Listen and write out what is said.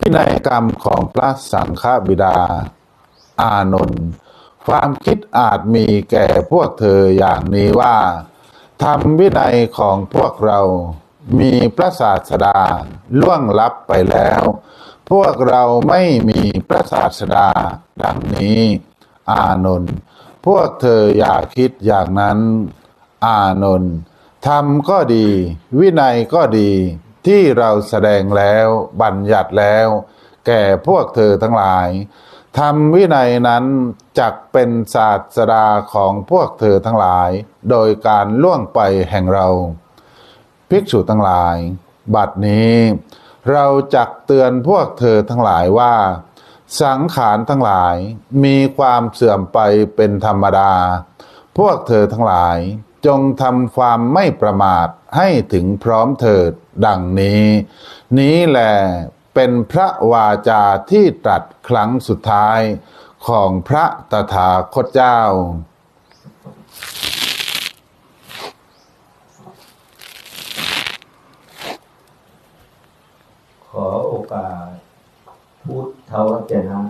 พินัยกรรมของพระสังฆบิดา อานนท์ความคิดอาจมีแก่พวกเธออย่างนี้ว่าธรรมวินัยของพวกเรามีพระศาสดาล่วงลับไปแล้ว พวกเราไม่มีพระศาสดาดังนี้ อานนท์พวกเธออย่าคิดอย่างนั้น อานนท์ธรรมก็ดี วินัยก็ดี ที่เราแสดงแล้วบัญญัติแล้ว แก่พวกเธอทั้งหลายธรรมวินัยนั้นจักเป็นศาสดาของพวกเธอทั้งหลาย โดยการล่วงไปแห่งเรา ภิกษุทั้งหลาย บัดนี้ เราจักเตือนพวกเธอทั้งหลายว่า สังขารทั้งหลายมีความเสื่อมไปเป็นธรรมดา พวกเธอทั้งหลาย จงทำความไม่ประมาทให้ถึงพร้อมเถิด ดังนี้ นี้แหละเป็นพระวาจาที่ตรัสครั้งสุดท้ายของพระตถาคตเจ้า ขอโอกาสพุทธวจนะ